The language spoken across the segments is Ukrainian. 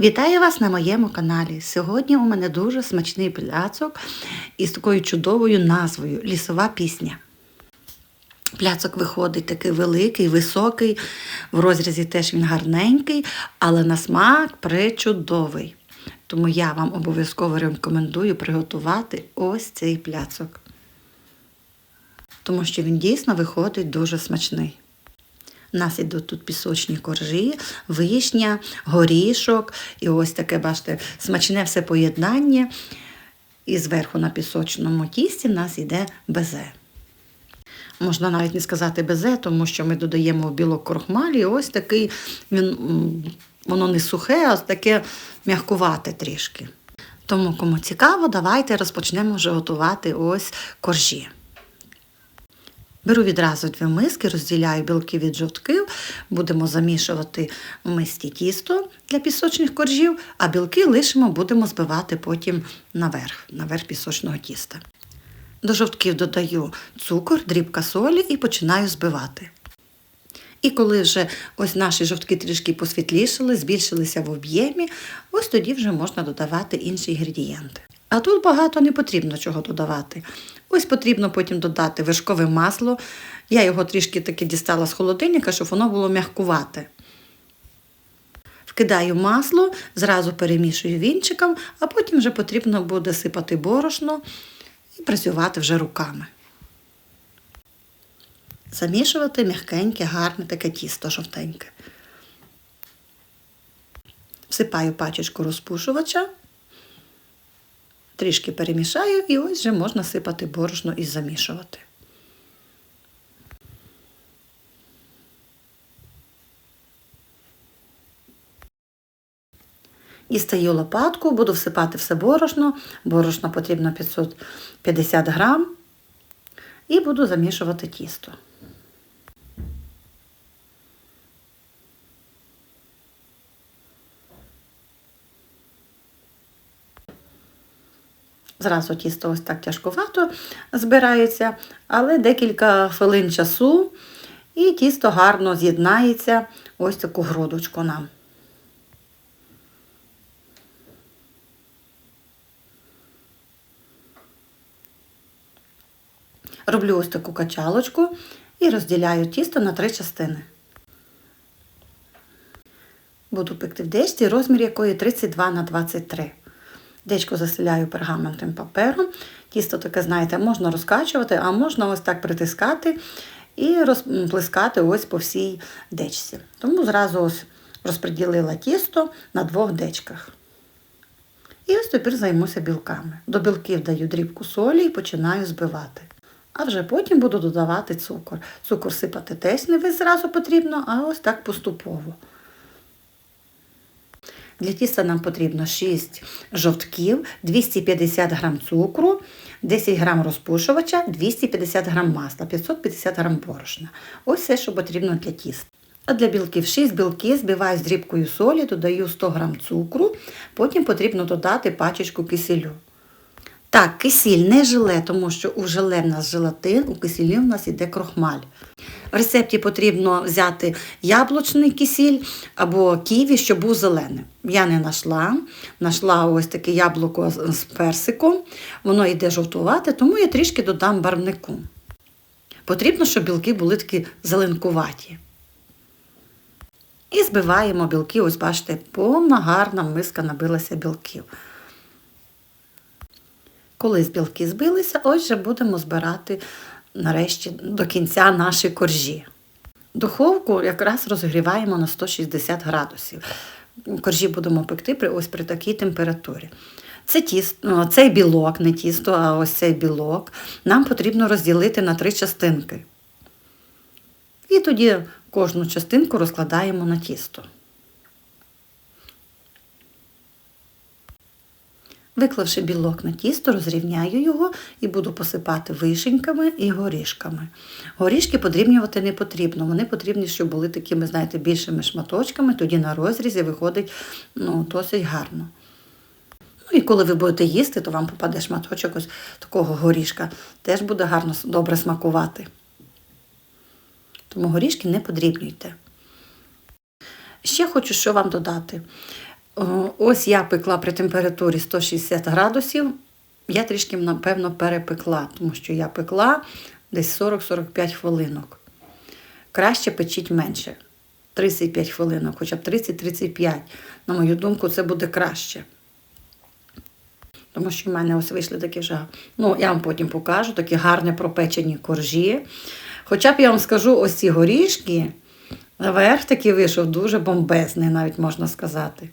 Вітаю вас на моєму каналі. Сьогодні у мене дуже смачний пляцок із такою чудовою назвою Лісова пісня. Пляцок виходить такий великий, високий, в розрізі теж він гарненький, але на смак причудовий. Тому я вам обов'язково рекомендую приготувати ось цей пляцок. Тому що він дійсно виходить дуже смачний. У нас ідуть тут пісочні коржі, вишня, горішок. І ось таке, бачите, смачне все поєднання. І зверху на пісочному тісті в нас йде безе. Можна навіть не сказати безе, тому що ми додаємо в білок крохмалі. Ось такий, він, воно не сухе, а таке м'якувате трішки. Тому, кому цікаво, давайте розпочнемо вже готувати ось коржі. Беру відразу дві миски, розділяю білки від жовтків, будемо замішувати в мисці тісто для пісочних коржів, а білки лишимо, будемо збивати потім наверх, наверх пісочного тіста. До жовтків додаю цукор, дрібка солі і починаю збивати. І коли вже ось наші жовтки трішки посвітлішали, збільшилися в об'ємі, ось тоді вже можна додавати інші інгредієнти. А тут багато не потрібно чого додавати. Ось потрібно потім додати вершкове масло. Я його трішки таки дістала з холодильника, щоб воно було м'яккувате. Вкидаю масло, зразу перемішую вінчиком, а потім вже потрібно буде сипати борошно і працювати вже руками. Замішувати м'якеньке, гарне таке тісто жовтеньке. Всипаю пачечку розпушувача, трішки перемішаю і ось вже можна сипати борошно і замішувати. Дістаю лопатку, буду всипати все борошно. Борошно потрібно 550 грам. І буду замішувати тісто. Зразу тісто ось так тяжкувато збирається, але декілька хвилин часу і тісто гарно з'єднається ось таку грудочку нам. Роблю ось таку качалочку і розділяю тісто на три частини. Буду пекти в дечці, розмір якої 32 на 23. Дечко заселяю пергаментним папером. Тісто таке, знаєте, можна розкачувати, а можна ось так притискати і розплескати ось по всій дечці. Тому зразу ось розподілила тісто на двох дечках. І ось тепер займуся білками. До білків даю дрібку солі і починаю збивати. А вже потім буду додавати цукор. Цукор сипати теж не весь зразу потрібно, а ось так поступово. Для тіста нам потрібно 6 жовтків, 250 г цукру, 10 г розпушувача, 250 г масла, 550 г борошна. Ось все, що потрібно для тіста. А для білків 6 білки збиваю з дрібкою солі, додаю 100 г цукру, потім потрібно додати пачечку киселю. Так, кисіль, не желе, тому що у желе в нас желатин, у кисілі в нас іде крохмаль. В рецепті потрібно взяти яблучний кисіль або ківі, щоб був зеленим. Я не знайшла. Знайшла ось таке яблуко з персиком, воно йде жовтувати, тому я трішки додам барвнику. Потрібно, щоб білки були такі зеленкуваті. І збиваємо білки, ось бачите, повна гарна миска набилася білків. Коли білки збилися, ось вже будемо збирати нарешті до кінця наші коржі. Духовку якраз розгріваємо на 160 градусів. Коржі будемо пекти при, ось при такій температурі. Це тісто, Цей білок, не тісто, а ось цей білок нам потрібно розділити на три частинки. І тоді кожну частинку розкладаємо на тісто. Виклавши білок на тісто, розрівняю його і буду посипати вишеньками і горішками. Горішки подрібнювати не потрібно, вони потрібні, щоб були такими, знаєте, більшими шматочками, тоді на розрізі виходить ну, досить гарно. Ну і коли ви будете їсти, то вам попаде шматочок ось такого горішка. Теж буде гарно добре смакувати. Тому горішки не подрібнюйте. Ще хочу що вам додати. О, Ось я пекла при температурі 160 градусів. Я трішки, напевно, перепекла, тому що я пекла десь 40-45 хвилинок. Краще печіть менше. 35 хвилинок, хоча б 30-35. На мою думку, це буде краще. Тому що в мене ось вийшли такі вже, ну, я вам потім покажу, такі гарні пропечені коржі. Хоча б я вам скажу, ось ці горішки, верх такий вийшов дуже бомбезний, навіть можна сказати.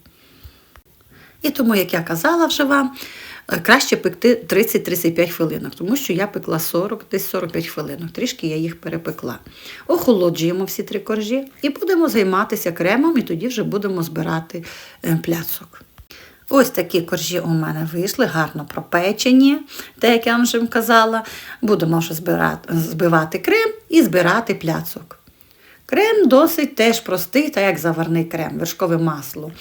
І тому, як я казала вже вам, е, краще пекти 30-35 хвилинок, тому що я пекла 40, десь 45 хвилинок. Трішки я їх перепекла. Охолоджуємо всі три коржі і будемо займатися кремом, і тоді вже будемо збирати е, пляцок. Ось такі коржі у мене вийшли, гарно пропечені, те, як я вам вже казала. Будемо вже збирати, збивати крем і збирати пляцок. Крем досить теж простий, так як заварний крем, вершкове масло.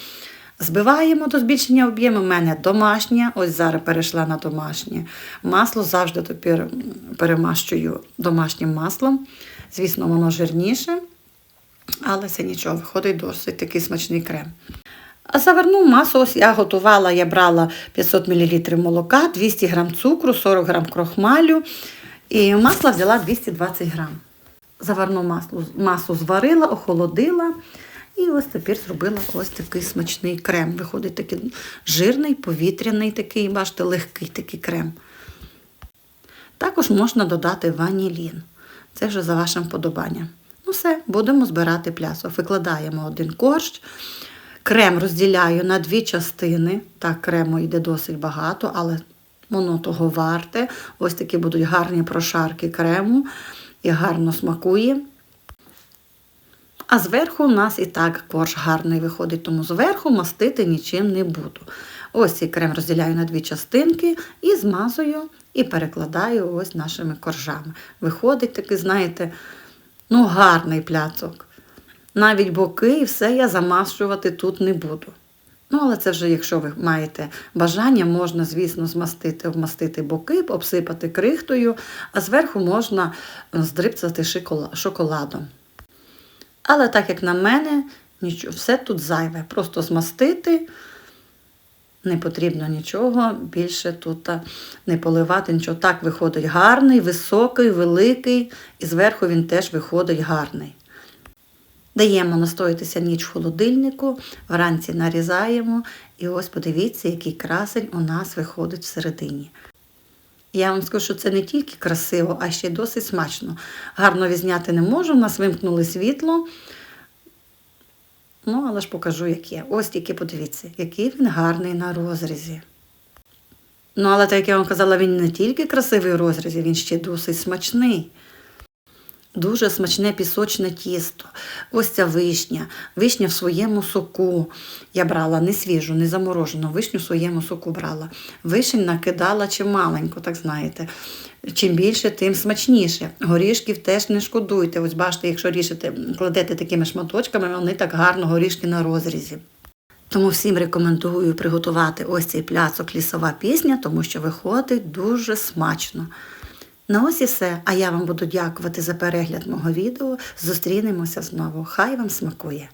Збиваємо до збільшення об'єму. У мене домашнє, ось зараз перейшла на домашнє. Масло завжди тепер перемащую домашнім маслом. Звісно, воно жирніше, але це нічого, виходить досить такий смачний крем. А заварну масу ось я готувала, я брала 500 мл молока, 200 г цукру, 40 г крохмалю і масла взяла 220 г. Заварну маслу, масу зварила, охолодила. І ось тепер зробила ось такий смачний крем. Виходить такий жирний, повітряний такий, бачите, легкий такий крем. Також можна додати ванілін. Це вже за вашим вподобанням. Ну все, будемо збирати плясо. Викладаємо один корж. Крем розділяю на дві частини. Так, крему йде досить багато, але воно того варте. Ось такі будуть гарні прошарки крему і гарно смакує. А зверху у нас і так корж гарний виходить, тому зверху мастити нічим не буду. Ось цей крем розділяю на дві частинки і змазую і перекладаю ось нашими коржами. Виходить такий, знаєте, ну гарний пляцок. Навіть боки і все я замащувати тут не буду. Ну, але це вже, якщо ви маєте бажання, можна, звісно, змастити, обмастити боки, обсипати крихтою, а зверху можна здрипцати шоколадом. Але так як на мене, нічого, все тут зайве. Просто змастити, не потрібно нічого, більше тут не поливати нічого. Так виходить гарний, високий, великий, і зверху він теж виходить гарний. Даємо настоїтися ніч в холодильнику, вранці нарізаємо, і ось подивіться, який красень у нас виходить всередині. Я вам скажу, що це не тільки красиво, а ще й досить смачно. Гарно візняти не можу, у нас вимкнули світло. Ну, але ж покажу, як є. Ось тільки подивіться, який він гарний на розрізі. Ну, але так як я вам казала, він не тільки красивий у розрізі, він ще досить смачний. Дуже смачне пісочне тісто. Ось ця вишня. Вишня в своєму соку. Я брала не свіжу, не заморожену, вишню в своєму соку брала. Вишень накидала чималенько, так знаєте. Чим більше, тим смачніше. Горішків теж не шкодуйте. Ось бачите, якщо рішите, кладете такими шматочками, вони так гарно горішки на розрізі. Тому всім рекомендую приготувати ось цей пляцок лісова пісня, тому що виходить дуже смачно. Ну ось і все. А я вам буду дякувати за перегляд мого відео. Зустрінемося знову. Хай вам смакує!